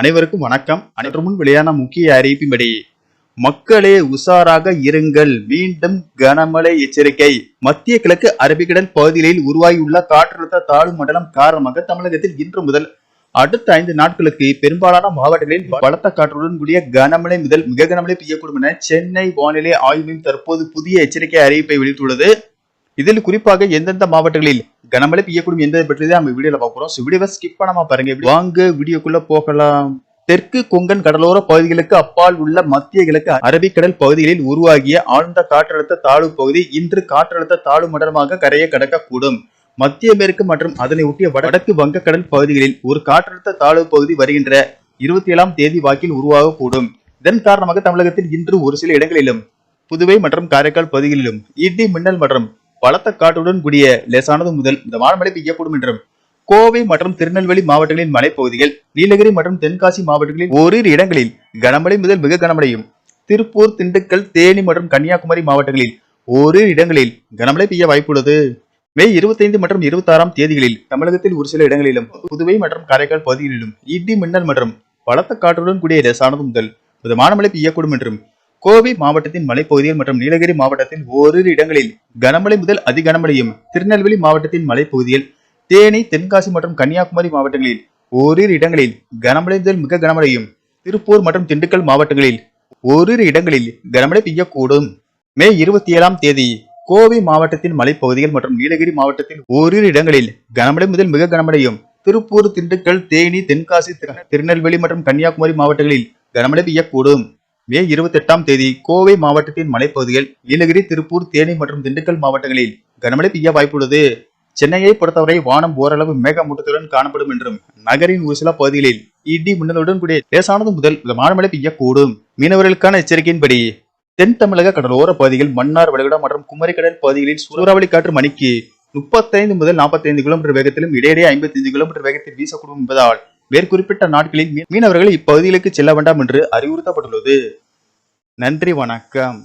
அனைவருக்கும் வணக்கம். அனைவரும் முன் வெளியான முக்கிய அறிவிப்பின்படி மக்களே உஷாராக இருங்கள். மீண்டும் கனமழை எச்சரிக்கை. மத்திய கிழக்கு அரபிக்கடல் பகுதிகளில் உருவாகியுள்ள காற்றழுத்த தாழ்வு மண்டலம் காரணமாக தமிழகத்தில் இன்று முதல் அடுத்த ஐந்து நாட்களுக்கு பெரும்பாலான மாவட்டங்களில் பலத்த காற்றுடன் கூடிய கனமழை முதல் மிக கனமழை பெய்யக்கூடும் என சென்னை வானிலை ஆய்வு மையம் தற்போது புதிய எச்சரிக்கை அறிவிப்பை வெளியிட்டுள்ளது. இதில் குறிப்பாக எந்தெந்த மாவட்டங்களில் கனமழை பெய்யக்கூடும் என்பதை பற்றி தான் நம்ம வீடியோல பார்க்க போறோம். வீடியோவை ஸ்கிப் பண்ணாம பாருங்க. வாங்க வீடியோக்குள்ள போகலாம். தெற்கு கொங்கன் கடலோர பகுதிகளுக்கு அப்பால் உள்ள மத்திய கிழக்கு அரபிக்கடல் பகுதிகளில் உருவாகிய ஆழ்ந்த காற்றழுத்த தாழ்வு பகுதி இன்று காற்றழுத்த தாழ்வு மண்டலமாக கரையை கடக்கக்கூடும். மத்திய மேற்கு மற்றும் அதனை ஒட்டிய வடக்கு வங்கக்கடல் பகுதிகளில் ஒரு காற்றழுத்த தாழ்வு பகுதி வருகின்ற இருபத்தி ஏழாம் தேதி வாக்கில் உருவாகக்கூடும். இதன் காரணமாக தமிழகத்தில் இன்று ஒரு சில இடங்களிலும் புதுவை மற்றும் காரைக்கால் பகுதிகளிலும் இடி மின்னல் மற்றும் பலத்த காற்றுடன் கூடிய லேசானது முதல் மிதமான மழை பெய்யக்கூடும் என்றும் கோவை மற்றும் திருநெல்வேலி மாவட்டங்களின் மலைப்பகுதிகள் நீலகிரி மற்றும் தென்காசி மாவட்டங்களில் ஓரிரு இடங்களில் கனமழை முதல் மிக கனமழையும் திருப்பூர் திண்டுக்கல் தேனி மற்றும் கன்னியாகுமரி மாவட்டங்களில் ஓரிரு இடங்களில் கனமழை பெய்ய வாய்ப்புள்ளது. மே 25 மற்றும் 26ஆம் தேதிகளில் தமிழகத்தில் ஒரு சில இடங்களிலும் புதுவை மற்றும் காரைக்கால் பகுதிகளிலும் இடி மின்னல் மற்றும் பலத்த காற்றுடன் கூடிய லேசானது முதல் மிதமான மழை பெய்யக்கூடும் என்றும் கோவை மாவட்டத்தின் மலைப்பகுதிகள் மற்றும் நீலகிரி மாவட்டத்தில் ஓரிரு இடங்களில் கனமழை முதல் அதி கனமழையும் திருநெல்வேலி மாவட்டத்தின் மலைப்பகுதியில் தேனி தென்காசி மற்றும் கன்னியாகுமரி மாவட்டங்களில் ஓரிரு இடங்களில் கனமழை முதல் மிக கனமழையும் திருப்பூர் மற்றும் திண்டுக்கல் மாவட்டங்களில் ஓரிரு இடங்களில் கனமழை பெய்யக்கூடும். மே இருபத்தி ஏழாம் தேதி கோவை மாவட்டத்தின் மலைப்பகுதிகள் மற்றும் நீலகிரி மாவட்டத்தில் ஓரிரு இடங்களில் கனமழை முதல் மிக கனமழையும் திருப்பூர் திண்டுக்கல் தேனி தென்காசி திருநெல்வேலி மற்றும் கன்னியாகுமரி மாவட்டங்களில் கனமழை பெய்யக்கூடும். மே இருபத்தி எட்டாம் தேதி கோவை மாவட்டத்தின் மலைப்பகுதிகள் நீலகிரி திருப்பூர் தேனி மற்றும் திண்டுக்கல் மாவட்டங்களில் கனமழை பெய்ய வாய்ப்புள்ளது. சென்னையை பொறுத்தவரை வானம் ஓரளவு மேகமூட்டத்துடன் காணப்படும் என்றும் நகரின் ஒரு சில பகுதிகளில் இடி மின்னலுடன் கூடிய லேசானது முதல் மிதமான மழை பெய்யக்கூடும். மீனவர்களுக்கான எச்சரிக்கையின்படி தென் தமிழக கடலோர பகுதிகள் மன்னார் வளைகுடா மற்றும் குமரிக்கடல் பகுதிகளில் சூறாவளி காற்று மணிக்கு முப்பத்தைந்து முதல் 45 கிலோமீட்டர் வேகத்திலும் இடையிடையே 55 கிலோமீட்டர் வேகத்தில் வீசக்கூடும் என்பதால் மேற்குறிப்பிட்ட நாட்களில் மீனவர்கள் இப்பகுதிகளுக்கு செல்ல வேண்டாம் என்று அறிவுறுத்தப்பட்டுள்ளது. நன்றி வணக்கம்.